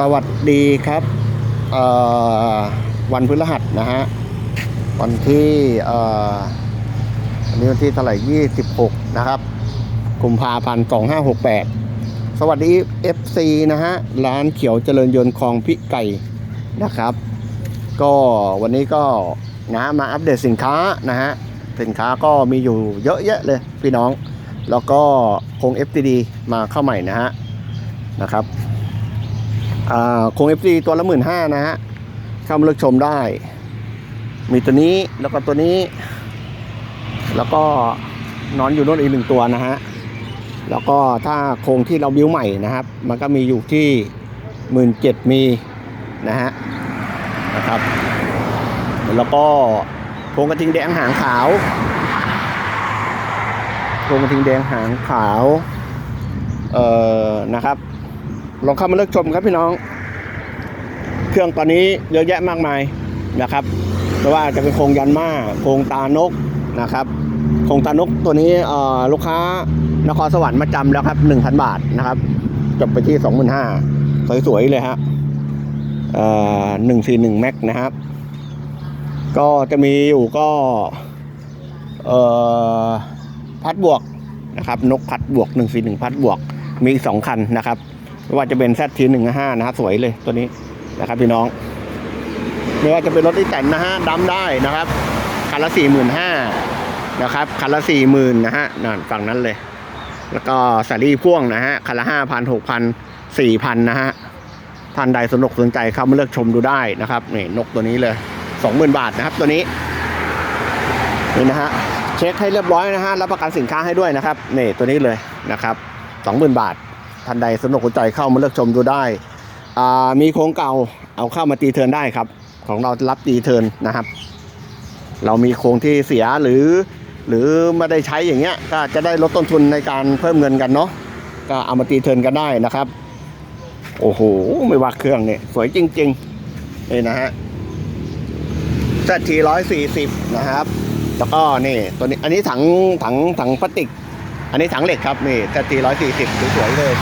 สวัสดีครับวันพฤหัสนะฮะวันที่วันนี้วันที่เท่าไหร่ยี่สิบหกนะครับกุมภาพันธ์สองห้าหกแปดสวัสดี FC นะฮะร้านเขียวเจริญยนต์คลองพิไก่นะครับ ก็วันนี้ก็นะมาอัปเดตสินค้านะฮะสินค้าก็มีอยู่เยอะแยะเลยพี่น้อง แล้วก็คง FTD มาเข้าใหม่นะฮะนะครับ อ่าคง FC ตัวละหมื่นห้านะฮะ เข้ามาเลือกชมได้ มีตัวนี้แล้วก็ตัวนี้ แล้วก็นอนอยู่โน่นอีกหนึ่งตัวนะฮะ แล้วก็ถ้าโครงที่เราบิ้วใหม่นะครับ มันก็มีอยู่ที่หมื่นเจ็ดมีนะฮะนะครับ แล้วก็โครงกระทิงแดงหางขาวโครงกระทิงแดงหางขาว เอ่อนะครับ ลองเข้ามาเลือกชมครับพี่น้อง เครื่องตอนนี้เยอะแยะมากมายนะครับไม่ว่าจะเป็นโครงยันมาโครงตานกนะครับโครงตานกตัวนี้ลูกค้านครสวรรค์มาจำแล้วครับ 1,000 บาทนะครับจบไปที่ 25,000สวยๆเลยฮะเอ่อ141แม็กนะครับ ก็จะมีอยู่ก็เออพัดบวกนะครับ นกพัดบวก141พัดบวกมีสองคันนะครับ ไม่ว่าจะเป็น z t หนึ่งห้านะฮะสวยเลยตัวนี้นะครับพี่น้อง ไม่ว่าจะเป็นรถที่แต่งนะฮะดำได้นะครับคันละสี่หมื่นห้านะครับคันละสี่หมื่นนะฮะนั่นฝั่งนั้นเลย แล้วก็สาลี่พ่วงนะฮะคันละห้าพันหกพันสี่พันนะฮะท่านใดสนุกสนใจเข้ามาเลือกชมดูได้นะครับนี่นกตัวนี้เลยสองหมื่นบาทนะครับตัวนี้นี่นะฮะเช็คให้เรียบร้อยนะฮะรับประกันสินค้าให้ด้วยนะครับนี่ตัวนี้เลยนะครับสองหมื่นบาท ท่านใดสนุกสนใจเข้ามาเลือกชมดูได้มีโครงเก่าเอาเข้ามาตีเทินได้ครับ ของเรารับตีเทินนะครับ เรามีโครงที่เสียหรือ หรือไม่ได้ใช้อย่างเงี้ยก็จะได้ลดต้นทุนในการเพิ่มเงินกันเนาะก็เอามาตีเทินกันได้นะครับ โอ้โหไม่ว่าเครื่องเนี่ยสวยจริงๆนี่นะฮะ ZT ร้อยสี่สิบนะครับ แล้วก็นี่ตัวนี้อันนี้ถังถังถังพลาสติก อันนี้ถังเหล็กครับนี่ ZT ร้อยสี่สิบสวยๆเลย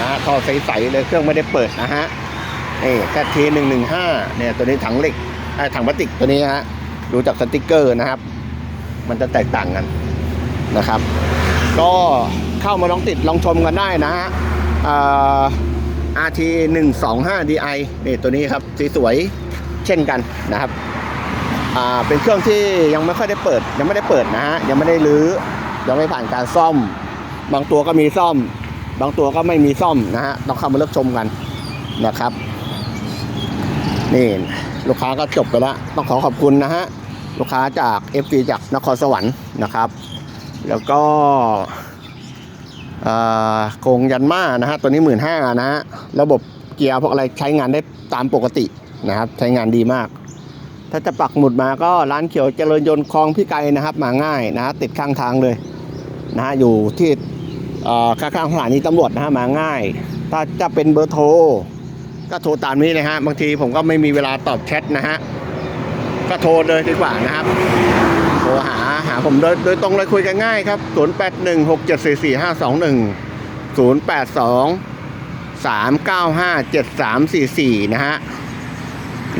นะท่อใสๆเลยเครื่องไม่ได้เปิดนะฮะนี่ ZT หนึ่งหนึ่งห้าเนี่ยตัวนี้ถังเหล็กไอ้ถังพลาสติกตัวนี้ฮะดูจากสติกเกอร์นะครับ มันจะแตกต่างกันนะครับ ก็เข้ามาลองติดลองชมกันได้นะฮะ RT 1 2 5 DI นี่ตัวนี้ครับสีสวยเช่นกันนะครับ เป็นเครื่องที่ยังไม่ค่อยได้เปิด ยังไม่ได้เปิดนะฮะยังไม่ได้รื้อ ยังไม่ผ่านการซ่อม บางตัวก็มีซ่อม บางตัวก็ไม่มีซ่อมนะฮะต้องเข้ามาเลือกชมกันนะครับนี่ลูกค้าก็จบไปแล้วต้องขอขอบคุณนะฮะลูกค้าจาก f อจากนครสวรรค์นะครับ แล้วก็โครงยันมานะฮะตัวนี้หมื่นห้านะฮะระบบเกียร์พวกอะไรใช้งานได้ตามปกตินะครับใช้งานดีมาก ถ้าจะปักหมุดมาก็ร้านเขียวเจริญยนต์คลองพี่ไก่นะครับ มาง่ายนะฮะติดข้างทางเลย นะฮะอยู่ที่ข้างๆสถานีตำรวจนะฮะมาง่าย ถ้าจะเป็นเบอร์โทร ก็โทรตามนี้เลยฮะบางทีผมก็ไม่มีเวลาตอบแชทนะฮะก็โทรเลยดีกว่านะครับโทรหาหาผมโดยโดยตรงเลยคุยกันง่ายครับ 0 8 1 6 7 4 4 5 2 1 0 8 2 3 9 5 7 3 4 4 นะฮะ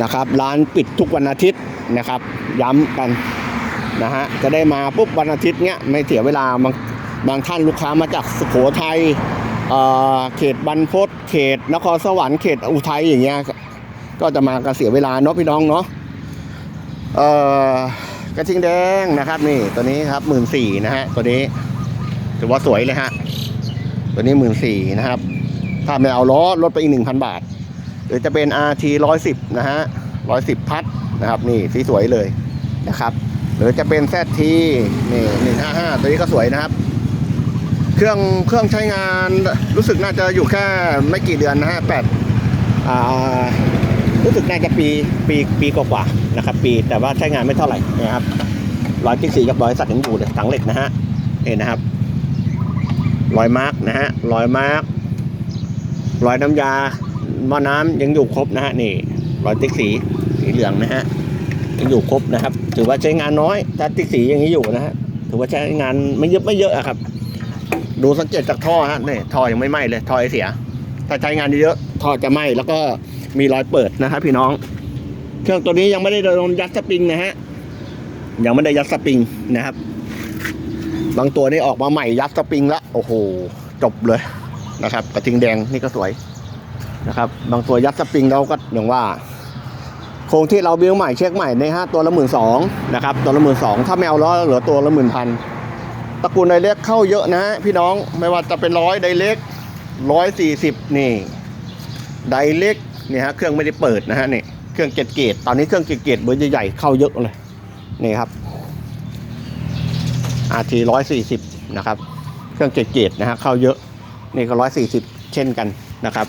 นะครับ ร้านปิดทุกวันอาทิตย์นะครับ ย้ำกัน นะฮะจะได้มาปุ๊บวันอาทิตย์เนี้ยไม่เสียเวลาบางบางท่านลูกค้ามาจากสุโขทัยเอ่อเขตบรรพตเขตนครสวรรค์เขตอุทัยอย่างเงี้ยก็จะมากันเสียเวลาเนาะพี่น้องเนาะเอ่อกระทิงแดงนะครับนี่ตัวนี้ครับหมื่นสี่นะฮะตัวนี้ถือว่าสวยเลยฮะตัวนี้หมื่นสี่นะครับถ้าไม่เอาล้อลดไปอีกหนึ่งพันบาท หรือจะเป็น RT ร้อยสิบนะฮะร้อยสิบพัดนะครับนี่สีสวยเลยนะครับ หรือจะเป็น ZT นี่หนึ่งห้าห้าตัวนี้ก็สวยนะครับ เครื่องเครื่องใช้งานรู้สึกน่าจะอยู่แค่ไม่กี่เดือนนะฮะแปดอ่ารู้สึกน่าจะปีปีปีกว่าๆนะครับ ปีแต่ว่าใช้งานไม่เท่าไหร่นะครับรอยจิ๊กสีกับรอยสัตว์ยังอยู่เลยถังเหล็กนะฮะเห็นนะครับรอยมาร์กนะฮะรอยมาร์กรอยน้ำยาหม้อน้ำยังอยู่ครบนะฮะนี่รอยติ๊กสีสีเหลืองนะฮะ ยังอยู่ครบนะครับ ถือว่าใช้งานน้อยถ้าติ๊กสีอย่างนี้อยู่นะฮะถือว่าใช้งานไม่เยอะไม่เยอะอะครับ ดูสังเกตจากท่อฮะนี่ท่อยังไม่ไหม้เลยท่อไอเสีย ถ้าใช้งานเยอะท่อจะไหม้แล้วก็มีรอยเปิดนะครับ พี่น้อง เครื่องตัวนี้ยังไม่ได้โดนยัดสปริงนะฮะยังไม่ได้ยัดสปริงนะครับ บางตัวนี่ออกมาใหม่ยัดสปริงแล้วโอ้โหจบเลยนะครับ กระทิงแดงนี่ก็สวยนะครับ บางตัวยัดสปริงแล้วก็อย่างว่า โครงที่เราบิ้วใหม่เช็คใหม่ในฮะตัวละหมื่นสองนะครับตัวละหมื่นสองถ้าไม่เอาล้อเหลือตัวละหมื่นพันตระกูลไดเล็กเข้าเยอะนะฮะพี่น้องไม่ว่าจะเป็นร้อยไดเล็กร้อยสี่สิบนี่ไดเล็กเนี่ยฮะเครื่องไม่ได้เปิดนะฮะนี่เครื่องเกตเกตตอนนี้เครื่องเกตเกตเบอร์ใหญ่ๆเข้าเยอะเลยนี่ครับ RT ร้อยสี่สิบนะครับ เครื่องเกตเกตนะฮะเข้าเยอะนี่ก็ร้อยสี่สิบเช่นกันนะครับ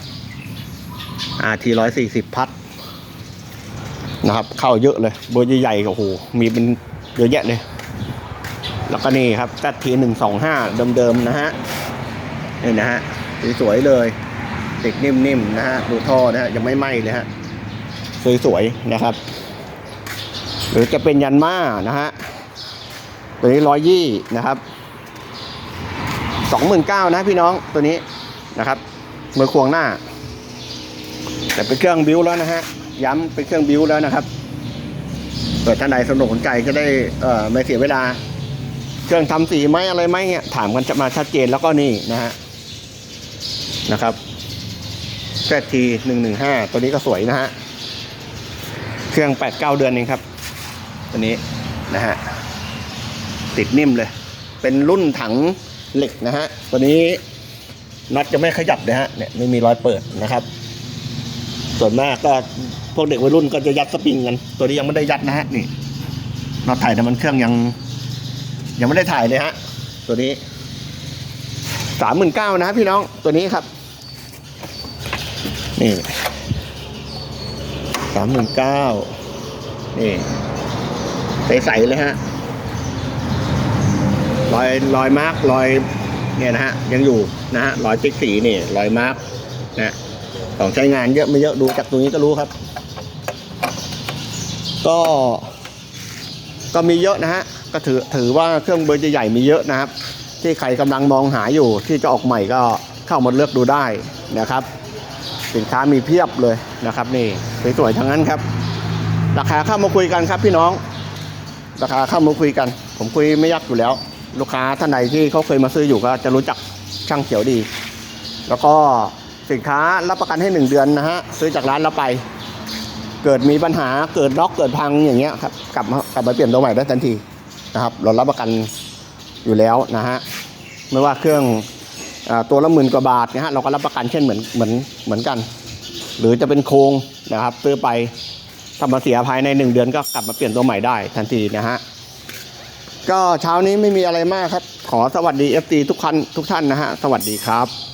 RT ร้อยสี่สิบพัด นะครับ เข้าเยอะเลย เบอร์ใหญ่ๆโอ้โหมีเป็นเยอะแยะเลย แล้วก็นี่ครับกัดทีหนึ่งสองห้าเดิมๆนะฮะนี่นะฮะสวยๆเลยติดนิ่มๆนะฮะดูท่อนะฮะยังไม่ไหม้เลยฮะสวยๆนะครับ หรือจะเป็นยันมานะฮะตัวนี้ร้อยยี่นะครับสองหมื่นเก้านะพี่น้องตัวนี้นะครับมือควงหน้า แต่เป็นเครื่องบิวแล้วนะฮะ ย้ำเป็นเครื่องบิวแล้วนะครับเกิดท่านใดสนใจจะได้เอ่อไม่เสียเวลา เครื่องทำสีไหมอะไรไหมเนี่ยถามกันจะมาชัดเจนแล้วก็นี่นะฮะนะครับแซทีหนึ่งหนึ่งห้าตัวนี้ก็สวยนะฮะเครื่องแปดเก้าเดือนเองครับ ตัวนี้นะฮะติดนิ่มเลย เป็นรุ่นถังเหล็กนะฮะตัวนี้น็อตจะไม่ขยับนะฮะเนี่ยไม่มีรอยเปิดนะครับ ส่วนมากก็ พวกเด็กวัยรุ่นก็จะยัดสปริงกัน ตัวนี้ยังไม่ได้ยัดนะฮะนี่น็อตถ่ายน้ำมันเครื่องยัง ยังไม่ได้ถ่ายเลยฮะ ตัวนี้สามหมื่นเก้านะฮะพี่น้องตัวนี้ครับ นี่สามหมื่นเก้านี่ใสๆเลยฮะรอยรอยมาร์กรอยเนี่ยนะฮะยังอยู่นะฮะรอยติ๊กสีนี่รอยมาร์กนะ ของใช้งานเยอะไม่เยอะดูจากตรงนี้ก็รู้ครับ ก็ก็มีเยอะนะฮะก็ถือถือว่าเครื่องเบอร์ใหญ่มีเยอะนะครับ ที่ใครกำลังมองหาอยู่ที่จะออกใหม่ก็เข้ามาเลือกดูได้นะครับ สินค้ามีเพียบเลยนะครับ นี่สวยๆทั้งนั้นครับ ราคาเข้ามาคุยกันครับพี่น้อง ราคาเข้ามาคุยกัน ผมคุยไม่ยากอยู่แล้ว ลูกค้าท่านใดที่เขาเคยมาซื้ออยู่ก็จะรู้จักช่างเขียวดี แล้วก็ สินค้ารับประกันให้หนึ่งเดือนนะฮะซื้อจากร้านเราไป เกิดมีปัญหาเกิดล็อกเกิดพังอย่างเงี้ยครับกลับมากลับมาเปลี่ยนตัวใหม่ได้ทันทีนะครับ เรารับประกันอยู่แล้วนะฮะไม่ว่าเครื่องอตัวละหมื่นกว่าบาทนะฮะเราก็รับประกันเช่นเหมือนเหมือนเหมือนกัน หรือจะเป็นโครงนะครับซื้อไปถ้ามาเสียภายในหนึ่งเดือนก็กลับมาเปลี่ยนตัวใหม่ได้ทันทีนะฮะก็เช้านี้ไม่มีอะไรมากครับ ขอสวัสดี FT ทุกท่านทุกท่านนะฮะ สวัสดีครับ